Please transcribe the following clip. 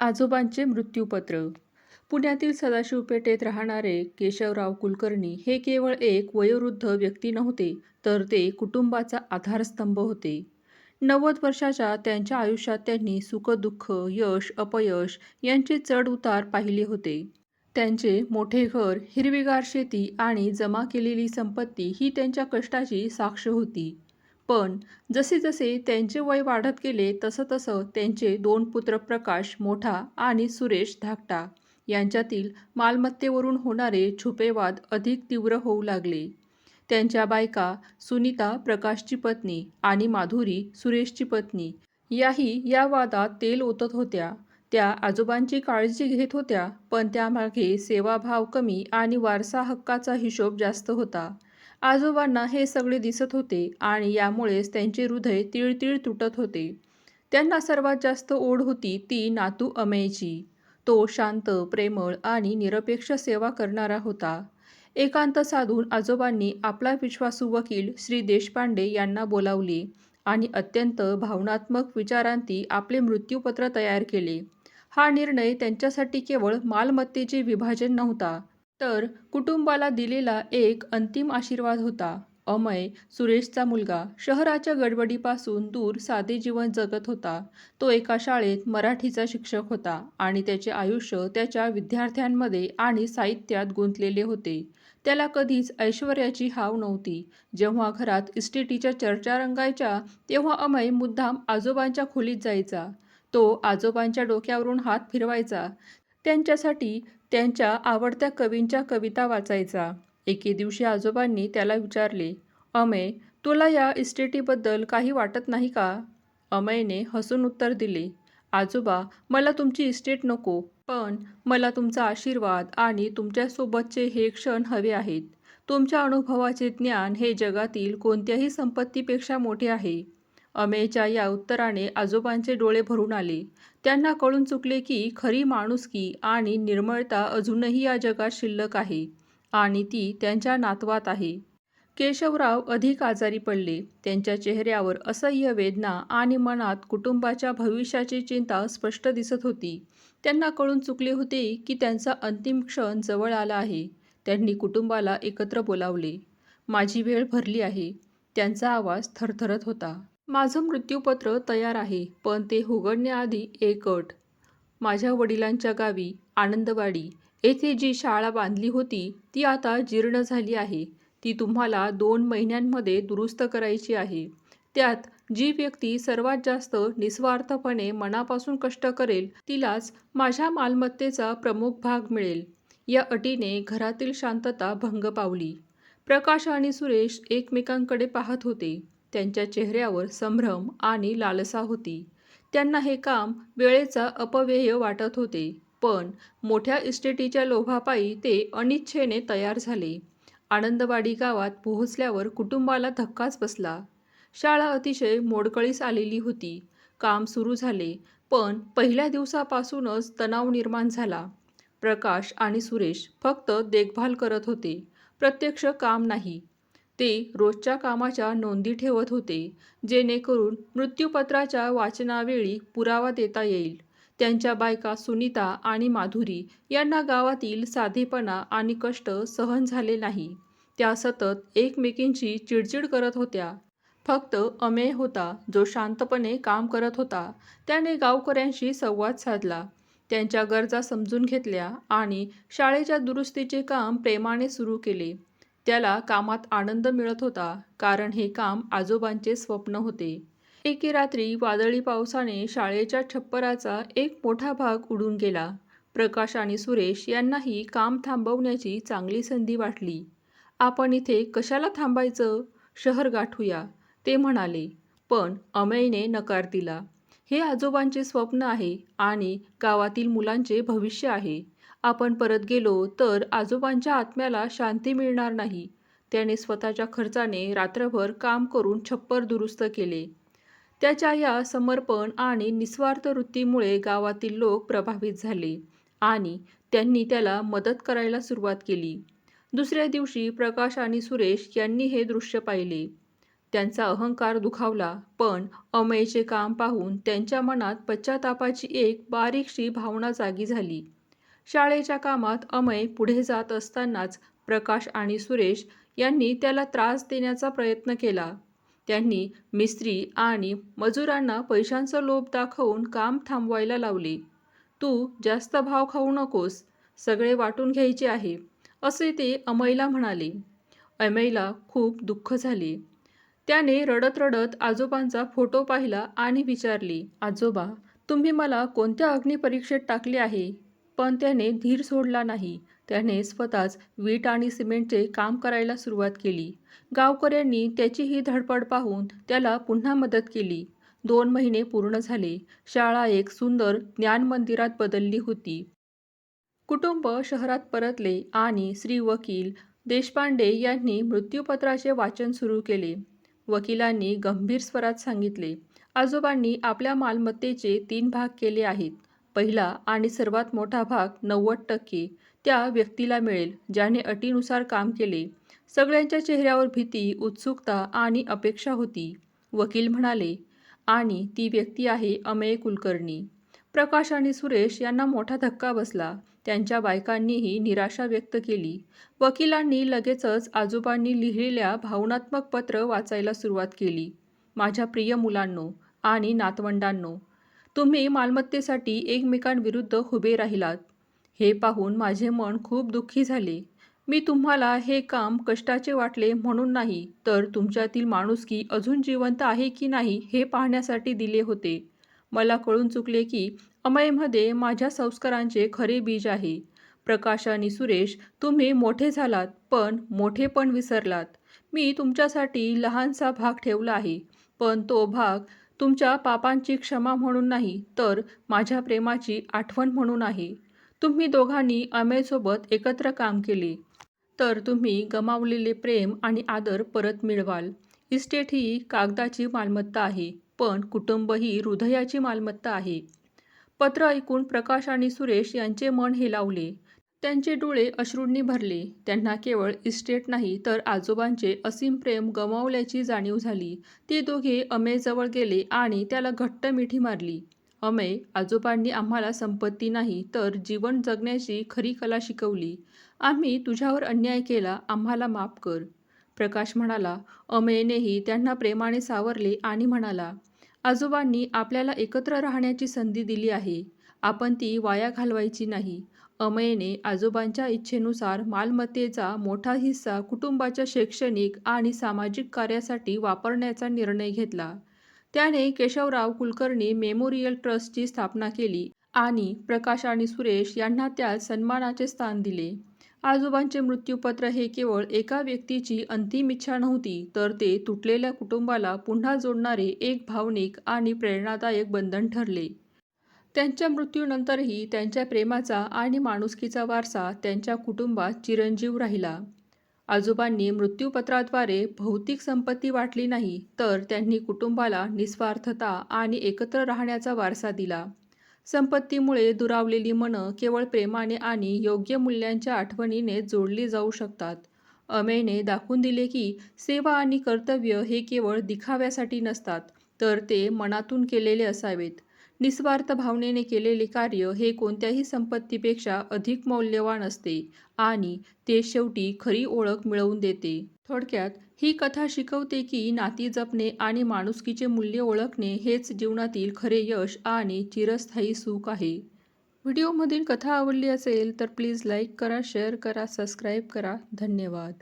आजोबांचे मृत्यूपत्र. पुण्यातील सदाशिवपेठेत राहणारे केशवराव कुलकर्णी हे केवळ एक वयोवृद्ध व्यक्ती नव्हते तर ते कुटुंबाचा आधारस्तंभ होते. नव्वद वर्षाच्या त्यांच्या आयुष्यात त्यांनी सुखदुःख यश अपयश यांचे चढ उतार पाहिले होते. त्यांचे मोठे घर हिरवीगार शेती आणि जमा केलेली संपत्ती ही त्यांच्या कष्टाची साक्ष होती. पण जसे जसे त्यांचे वय वाढत गेले तसं तसं त्यांचे दोन पुत्र प्रकाश मोठा आणि सुरेश धाकटा यांच्यातील मालमत्तेवरून होणारे छुपे वाद अधिक तीव्र होऊ लागले. त्यांच्या बायका सुनीता प्रकाशची पत्नी आणि माधुरी सुरेशची पत्नी याही या वादात तेल ओतत होत्या. त्या आजोबांची काळजी घेत होत्या पण त्यामागे सेवाभाव कमी आणि वारसा हक्काचा हिशोब जास्त होता. आजोबांना हे सगळे दिसत होते आणि यामुळेच त्यांचे हृदय तिळतिळ तुटत होते. त्यांना सर्वात जास्त ओढ होती ती नातू अमेयची. तो शांत प्रेमळ आणि निरपेक्ष सेवा करणारा होता. एकांत साधून आजोबांनी आपला विश्वासू वकील श्री देशपांडे यांना बोलावले आणि अत्यंत भावनात्मक विचारांती आपले मृत्यूपत्र तयार केले. हा निर्णय त्यांच्यासाठी केवळ मालमत्तेचे विभाजन नव्हता तर कुटुंबाला दिलेला एक अंतिम आशीर्वाद होता. अमय सुरेशचा मुलगा शहराच्या गडबडीपासून दूर साधे जीवन जगत होता. तो एका शाळेत मराठीचा शिक्षक होता आणि त्याचे आयुष्य त्याच्या विद्यार्थ्यांमध्ये आणि साहित्यात गुंतलेले होते. त्याला कधीच ऐश्वर्याची हाव नव्हती. जेव्हा घरात इस्टेटीच्या चर्चा रंगायच्या तेव्हा अमय मुद्दाम आजोबांच्या खोलीत जायचा. तो आजोबांच्या डोक्यावरून हात फिरवायचा. त्यांच्यासाठी त्यांच्या आवडत्या कवींच्या कविता वाचायचा. एके दिवशी आजोबांनी त्याला विचारले अमय तुला या इस्टेटीबद्दल काही वाटत नाही का? अमयने हसून उत्तर दिले आजोबा मला तुमची इस्टेट नको पण मला तुमचा आशीर्वाद आणि तुमच्यासोबतचे हे क्षण हवे आहेत. तुमच्या अनुभवाचे ज्ञान हे जगातील कोणत्याही संपत्तीपेक्षा मोठे आहे. अमेच्या या उत्तराने आजोबांचे डोळे भरून आले. त्यांना कळून चुकले की खरी माणुसकी आणि निर्मळता अजूनही या जगात शिल्लक आहे आणि ती त्यांच्या नातवात आहे. केशवराव अधिक आजारी पडले. त्यांच्या चेहऱ्यावर असह्य वेदना आणि मनात कुटुंबाच्या भविष्याची चिंता स्पष्ट दिसत होती. त्यांना कळून चुकले होते की त्यांचा अंतिम क्षण जवळ आला आहे. त्यांनी कुटुंबाला एकत्र बोलावले. माझी वेळ भरली आहे. त्यांचा आवाज थरथरत होता. माझं मृत्यूपत्र तयार आहे पण ते उघडण्याआधी एक अट. माझ्या वडिलांच्या गावी आनंदवाडी येथे जी शाळा बांधली होती ती आता जीर्ण झाली आहे. ती तुम्हाला दोन महिन्यांमध्ये दुरुस्त करायची आहे. त्यात जी व्यक्ती सर्वात जास्त निस्वार्थपणे मनापासून कष्ट करेल तिलाच माझ्या मालमत्तेचा प्रमुख भाग मिळेल. या अटीने घरातील शांतता भंग पावली. प्रकाश आणि सुरेश एकमेकांकडे पाहत होते. त्यांच्या चेहऱ्यावर संभ्रम आणि लालसा होती. त्यांना हे काम वेळेचा अपव्यय वाटत होते पण मोठ्या इस्टेटीच्या लोभापायी ते अनिच्छेने तयार झाले. आनंदवाडी गावात पोहोचल्यावर कुटुंबाला धक्काच बसला. शाळा अतिशय मोडकळीस आलेली होती. काम सुरू झाले पण पहिल्या दिवसापासूनच तणाव निर्माण झाला. प्रकाश आणि सुरेश फक्त देखभाल करत होते. प्रत्यक्ष काम नाही ते रोजच्या कामाच्या नोंदी ठेवत होते जेणेकरून मृत्यूपत्राच्या वाचनावेळी पुरावा देता येईल. त्यांच्या बायका सुनीता आणि माधुरी यांना गावातील साधेपणा आणि कष्ट सहन झाले नाही. त्या सतत एकमेकींची चिडचिड करत होत्या. फक्त अमेय होता जो शांतपणे काम करत होता. त्याने गावकऱ्यांशी संवाद साधला. त्यांच्या गरजा समजून घेतल्या आणि शाळेच्या दुरुस्तीचे काम प्रेमाने सुरू केले. त्याला कामात आनंद मिळत होता कारण हे काम आजोबांचे स्वप्न होते. एके रात्री वादळी पावसाने शाळेच्या छप्पराचा एक मोठा भाग उडून गेला. प्रकाश आणि सुरेश यांनाही काम थांबवण्याची चांगली संधी वाटली. आपण इथे कशाला थांबायचं? शहर गाठूया ते म्हणाले. पण अमयने नकार दिला. हे आजोबांचे स्वप्न आहे आणि गावातील मुलांचे भविष्य आहे. आपण परत गेलो तर आजोबांच्या आत्म्याला शांती मिळणार नाही. त्याने स्वतःच्या खर्चाने रात्रभर काम करून छप्पर दुरुस्त केले. त्याच्या या समर्पण आणि निस्वार्थ वृत्तीमुळे गावातील लोक प्रभावित झाले आणि त्यांनी त्याला मदत करायला सुरुवात केली. दुसऱ्या दिवशी प्रकाश आणि सुरेश यांनी हे दृश्य पाहिले. त्यांचा अहंकार दुखावला पण अमयचे काम पाहून त्यांच्या मनात पश्चातापाची एक बारीकशी भावना जागी झाली. शाळेच्या कामात अमय पुढे जात असतानाच प्रकाश आणि सुरेश यांनी त्याला त्रास देण्याचा प्रयत्न केला. त्यांनी मिस्त्री आणि मजुरांना पैशांचा लोभ दाखवून काम थांबवायला लावले. तू जास्त भाव खाऊ नकोस सगळे वाटून घ्यायचे आहे असे ते अमयला म्हणाले. अमयला खूप दुःख झाले. त्याने रडत रडत आजोबांचा फोटो पाहिला आणि विचारले आजोबा तुम्ही मला कोणत्या अग्निपरीक्षेत टाकले आहे? पण त्याने धीर सोडला नाही. त्याने स्वतःच वीट आणि सिमेंटचे काम करायला सुरुवात केली. गावकऱ्यांनी त्याची ही धडपड पाहून त्याला पुन्हा मदत केली. दोन महिने पूर्ण झाले. शाळा एक सुंदर ज्ञान मंदिरात बदलली होती. कुटुंब शहरात परतले आणि श्री वकील देशपांडे यांनी मृत्यूपत्राचे वाचन सुरू केले. वकिलांनी गंभीर स्वरात सांगितले आजोबांनी आपल्या मालमत्तेचे तीन भाग केले आहेत. पहिला आणि सर्वात मोठा भाग नव्वद टक्के त्या व्यक्तीला मिळेल ज्याने अटीनुसार काम केले. सगळ्यांच्या चेहऱ्यावर भीती उत्सुकता आणि अपेक्षा होती. वकील म्हणाले आणि ती व्यक्ती आहे अमेय कुलकर्णी. प्रकाश आणि सुरेश यांना मोठा धक्का बसला. त्यांच्या बायकांनीही निराशा व्यक्त केली. वकिलांनी लगेचच आजोबांनी लिहिलेल्या भावनात्मक पत्र वाचायला सुरुवात केली. माझ्या प्रिय मुलांनो आणि नातवंडांनो तुम्ही मालमत्तेसाठी एकमेकांविरुद्ध उभे राहिलात. हे पाहून माझे मन खूप दुःखी झाले. मी तुम्हाला हे काम कष्टाचे वाटले म्हणून नाही तर तुमच्यातील माणुसकी अजून जिवंत आहे की नाही हे पाहण्यासाठी दिले होते. मला कळून चुकले की अमयमध्ये माझ्या संस्कारांचे खरे बीज आहे. प्रकाश आणि सुरेश तुम्ही मोठे झालात पण मोठे पण विसरलात. मी तुमच्यासाठी लहानसा भाग ठेवला आहे पण तो भाग तुमच्या पापांची क्षमा म्हणून नाही तर माझ्या प्रेमाची आठवण म्हणून आहे. तुम्ही दोघांनी अमयसोबत एकत्र काम केले. तर तुम्ही गमावलेले प्रेम आणि आदर परत मिळवाल. इस्टेट ही कागदाची मालमत्ता आहे पण कुटुंब ही हृदयाची मालमत्ता आहे. पत्र ऐकून प्रकाश आणि सुरेश यांचे मन हेलावले. त्यांचे डोळे अश्रूंनी भरले. त्यांना केवळ इस्टेट नाही तर आजोबांचे असीम प्रेम गमावल्याची जाणीव झाली. ते दोघे अमेयजवळ गेले आणि त्याला घट्ट मिठी मारली. अमेय आजोबांनी आम्हाला संपत्ती नाही तर जीवन जगण्याची खरी कला शिकवली. आम्ही तुझ्यावर अन्याय केला आम्हाला माफ कर. प्रकाश म्हणाला अमेनेही त्यांना प्रेमाने सावरले आणि म्हणाला आजोबांनी आपल्याला एकत्र राहण्याची संधी दिली आहे. आपण ती वाया घालवायची नाही. अमयने आजोबांच्या इच्छेनुसार मालमत्तेचा मोठा हिस्सा कुटुंबाच्या शैक्षणिक आणि सामाजिक कार्यासाठी वापरण्याचा निर्णय घेतला. त्याने केशवराव कुलकर्णी मेमोरियल ट्रस्टची स्थापना केली आणि प्रकाश आणि सुरेश यांना त्यात सन्मानाचे स्थान दिले. आजोबांचे मृत्यूपत्र हे केवळ एका व्यक्तीची अंतिम इच्छा नव्हती तर ते तुटलेल्या कुटुंबाला पुन्हा जोडणारे एक भावनिक आणि प्रेरणादायक बंधन ठरले. त्यांच्या मृत्यूनंतरही त्यांच्या प्रेमाचा आणि माणुसकीचा वारसा त्यांच्या कुटुंबात चिरंजीव राहिला. आजोबांनी मृत्यूपत्राद्वारे भौतिक संपत्ती वाटली नाही तर त्यांनी कुटुंबाला निस्वार्थता आणि एकत्र राहण्याचा वारसा दिला. संपत्तीमुळे दुरावलेली मनं केवळ प्रेमाने आणि योग्य मूल्यांच्या आठवणीने जोडली जाऊ शकतात. अमेयने दाखवून दिले की सेवा आणि कर्तव्य हे केवळ दिखाव्यासाठी नसतात तर ते मनातून केलेले असावेत. निस्वार्थ भावनेने केलेले कार्य हे कोणत्याही संपत्तीपेक्षा अधिक मौल्यवान असते आणि ते शेवटी खरी ओळख मिळवून देते. थोडक्यात ही कथा शिकवते की नाती जपणे आणि माणुसकीचे मूल्य ओळखणे हेच जीवनातील खरे यश आणि चिरस्थायी सुख आहे. व्हिडिओमधील कथा आवडली असेल तर प्लीज लाईक करा शेअर करा सबस्क्राईब करा. धन्यवाद.